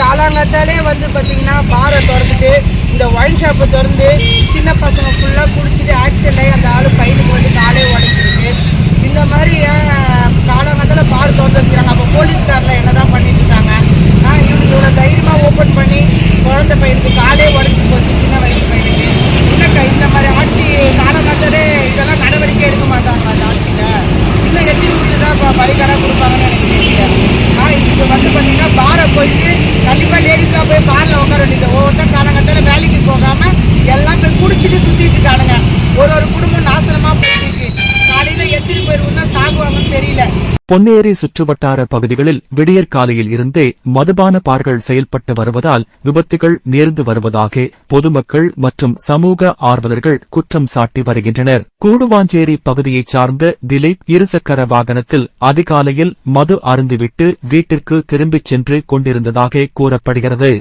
காலாங்காத்தாலே வந்து பார்த்தீங்கன்னா பாரை திறந்துட்டு இந்த ஒயின் ஷாப்பை திறந்து சின்ன பசங்க ஃபுல்லாக குடிச்சிட்டு ஆக்சிடென்ட் ஆகி அந்த ஆள் பையனுக்கு வந்து காலே உடஞ்சிருக்கு இந்த மாதிரி ஏன் பார் திறந்து வச்சுக்கிறாங்க. அப்போ போலீஸ்காரில் என்ன தான் பண்ணிட்டு இருக்காங்க? ஆ, இவங்க இவ்வளோ தைரியமாக ஓப்பன் பண்ணி குழந்தை பையனுக்கு காலே உடஞ்சி போச்சு சின்ன வயசு பொன்னேரி சுற்றுவட்டார பகுதிகளில் விடியற் காலையில் இருந்தே மதுபான பார்கள் செயல்பட்டு வருவதால் விபத்துகள் நேர்ந்து வருவதாக பொதுமக்கள் மற்றும் சமூக ஆர்வலர்கள் குற்றம் சாட்டி வருகின்றனர். கூடுவாஞ்சேரி பகுதியைச் சார்ந்த திலீப் இருசக்கர வாகனத்தில் அதிகாலையில் மது அருந்துவிட்டு வீட்டிற்கு திரும்பிச் சென்று கொண்டிருந்ததாக கூறப்படுகிறது.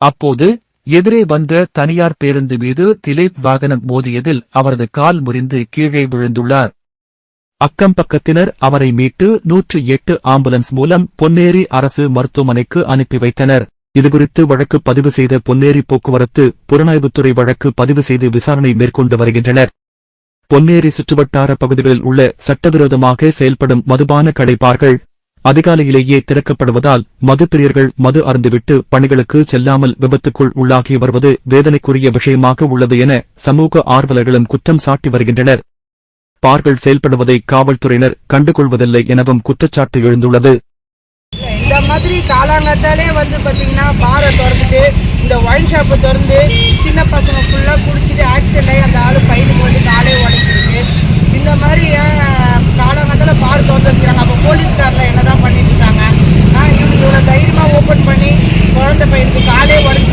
அப்போது எதிரே வந்த தனியார் பேருந்து மீது திலீப் வாகனம் மோதியதில் அவரது கால் முறிந்து கீழே விழுந்துள்ளார். அக்கம் பக்கத்தினர் அவரை மீட்டு நூற்று எட்டு ஆம்புலன்ஸ் மூலம் பொன்னேரி அரசு மருத்துவமனைக்கு அனுப்பி வைத்தனர். இதுகுறித்து வழக்கு பதிவு செய்த பொன்னேரி போக்குவரத்து புலனாய்வுத்துறை வழக்கு பதிவு செய்து விசாரணை மேற்கொண்டு வருகின்றனர். பொன்னேரி சுற்றுவட்டார பகுதிகளில் உள்ள சட்டவிரோதமாக செயல்படும் மதுபான கடைபார்கள் அதிகாலையிலேயே திறக்கப்படுவதால் மதுப்பிரியர்கள் மது அருந்துவிட்டு பணிகளுக்கு செல்லாமல் விபத்துக்குள் உள்ளாகி வருவது வேதனைக்குரிய விஷயமாக உள்ளது என சமூக ஆர்வலர்களும் குற்றம் சாட்டி வருகின்றனர். பார்கள் செயல்படுவதை காவல்துறையினர் கண்டுகொள்வதில்லை எனவும் குற்றச்சாட்டு எழுந்துள்ளது. இந்த மாதிரி காலாங்கத்தாலே வந்து பார்த்தீங்கன்னா பாரை திறந்துட்டு இந்த ஒயின் ஷாப்பை திறந்து சின்ன பசங்க ஃபுல்லாக குடிச்சிட்டு ஆக்சிடென்ட் ஆகி அந்த ஆளு பையனுக்கு வந்து காலே உடைச்சிருக்கு இந்த மாதிரி காலாங்கத்தால காலாங்காத்தால பார் திறந்து வச்சுக்கிறாங்க. அப்போ போலீஸ்காரில் என்னதான் பண்ணிட்டு இருக்காங்க? இவங்க இவ்வளோ தைரியமாக ஓப்பன் பண்ணி குழந்தை பையனுக்கு காலே உடஞ்சி